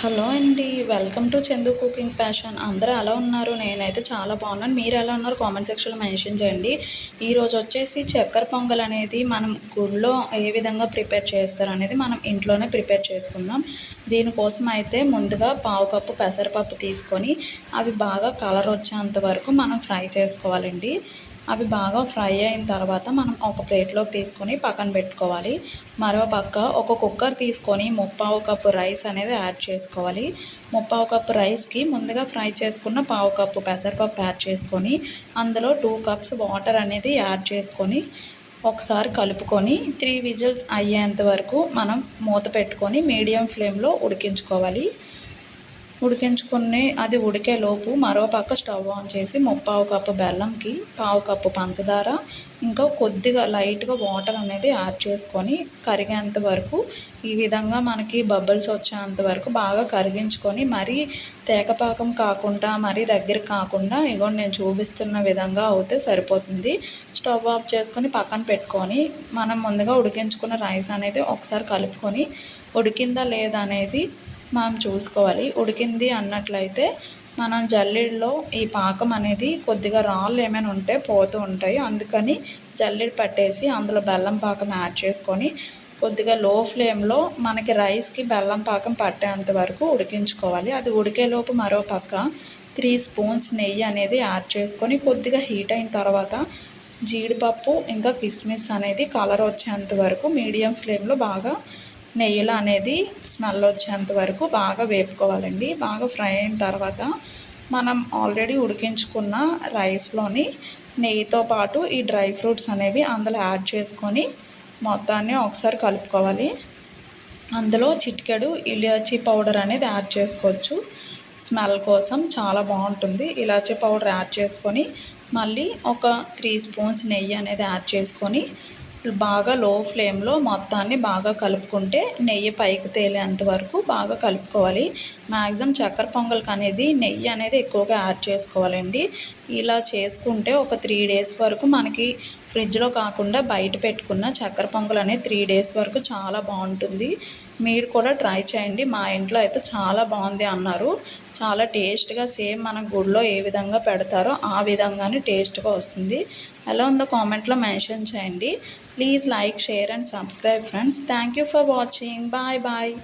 Hello అండి welcome to Chandu cooking passion. అందరూ ఎలా ఉన్నారు? నేనైతే చాలా బాగున్నాను. మీరు ఎలా ఉన్నారు? కామెంట్ సెక్షన్లో మెన్షన్ చేయండి. ఈరోజు వచ్చేసి చక్కెర పొంగల్ అనేది మనం గుళ్ళో ఏ విధంగా ప్రిపేర్ చేస్తారు అనేది మనం ఇంట్లోనే ప్రిపేర్ చేసుకుందాం. దీనికోసం అయితే ముందుగా పావు కప్పు పెసరపప్పు తీసుకొని అవి బాగా కలర్ వచ్చేంత వరకు మనం ఫ్రై చేసుకోవాలండి. అవి బాగా ఫ్రై అయిన తర్వాత మనం ఒక ప్లేట్లోకి తీసుకొని పక్కన పెట్టుకోవాలి. మరో పక్క ఒక కుక్కర్ తీసుకొని ముప్పావు కప్పు రైస్ అనేది యాడ్ చేసుకోవాలి. ముప్పావు కప్పు రైస్కి ముందుగా ఫ్రై చేసుకున్న పావు కప్పు పెసరపప్పు యాడ్ చేసుకొని అందులో టూ కప్స్ వాటర్ అనేది యాడ్ చేసుకొని ఒకసారి కలుపుకొని త్రీ విజిల్స్ అయ్యేంత వరకు మనం మూత పెట్టుకొని మీడియం ఫ్లేమ్లో ఉడికించుకోవాలి. ఉడికించుకుని అది ఉడికేలోపు మరో పక్క స్టవ్ ఆన్ చేసి ముప్పావు కప్పు బెల్లంకి పావు కప్పు పంచదార ఇంకా కొద్దిగా లైట్గా వాటర్ అనేది యాడ్ చేసుకొని కరిగేంత వరకు ఈ విధంగా మనకి బబుల్స్ వచ్చేంత వరకు బాగా కరిగించుకొని మరీ తేకపాకం కాకుండా మరీ దగ్గర కాకుండా ఇగో నేను చూపిస్తున్న విధంగా అవుతే సరిపోతుంది. స్టవ్ ఆఫ్ చేసుకొని పక్కన పెట్టుకొని మనం ముందుగా ఉడికించుకున్న రైస్ అనేది ఒకసారి కలుపుకొని ఉడికిందా లేదా అనేది మనం చూసుకోవాలి. ఉడికింది అన్నట్లయితే మనం జల్లెడలో ఈ పాకం అనేది కొద్దిగా రాళ్ళు ఏమైనా ఉంటే పోతూ ఉంటాయి. అందుకని జల్లెడ పట్టేసి అందులో బెల్లం పాకం యాడ్ చేసుకొని కొద్దిగా లో ఫ్లేమ్లో మనకి రైస్కి బెల్లం పాకం పట్టేంత వరకు ఉడికించుకోవాలి. అది ఉడికేలోపు మరో పక్క త్రీ స్పూన్స్ నెయ్యి అనేది యాడ్ చేసుకొని కొద్దిగా హీట్ అయిన తర్వాత జీడిపప్పు ఇంకా కిస్మిస్ అనేది కలర్ వచ్చేంత వరకు మీడియం ఫ్లేమ్లో బాగా నెయ్యిలో అనేది స్మెల్ వచ్చేంత వరకు బాగా వేపుకోవాలండి. బాగా ఫ్రై అయిన తర్వాత మనం ఆల్రెడీ ఉడికించుకున్న రైస్లోని నెయ్యితో పాటు ఈ డ్రై ఫ్రూట్స్ అనేవి అందులో యాడ్ చేసుకొని మొత్తాన్ని ఒకసారి కలుపుకోవాలి. అందులో చిటికెడు ఇలాచీ పౌడర్ అనేది యాడ్ చేసుకోవచ్చు. స్మెల్ కోసం చాలా బాగుంటుంది. ఇలాచీ పౌడర్ యాడ్ చేసుకొని మళ్ళీ ఒక త్రీ స్పూన్స్ నెయ్యి అనేది యాడ్ చేసుకొని బాగా లో ఫ్లేమ్లో మొత్తాన్ని బాగా కలుపుకుంటే నెయ్యి పైకి తేలేంత వరకు బాగా కలుపుకోవాలి. మ్యాక్సిమం చక్కెర పొంగల్కి అనేది నెయ్యి అనేది ఎక్కువగా యాడ్ చేసుకోవాలండి. ఇలా చేసుకుంటే ఒక త్రీ డేస్ వరకు మనకి ఫ్రిడ్జ్లో కాకుండా బయట పెట్టుకున్న చక్కెర పొంగల్ అనేది త్రీ డేస్ వరకు చాలా బాగుంటుంది. మీరు కూడా ట్రై చేయండి. మా ఇంట్లో అయితే చాలా బాగుంది అన్నారు. చాలా టేస్ట్గా సేమ్ మన గుడిలో ఏ విధంగా పెడతారో ఆ విధంగానే టేస్ట్గా వస్తుంది. ఎలా ఉందో కామెంట్లో మెన్షన్ చేయండి. Please like share and subscribe friends. Thank you for watching. Bye bye.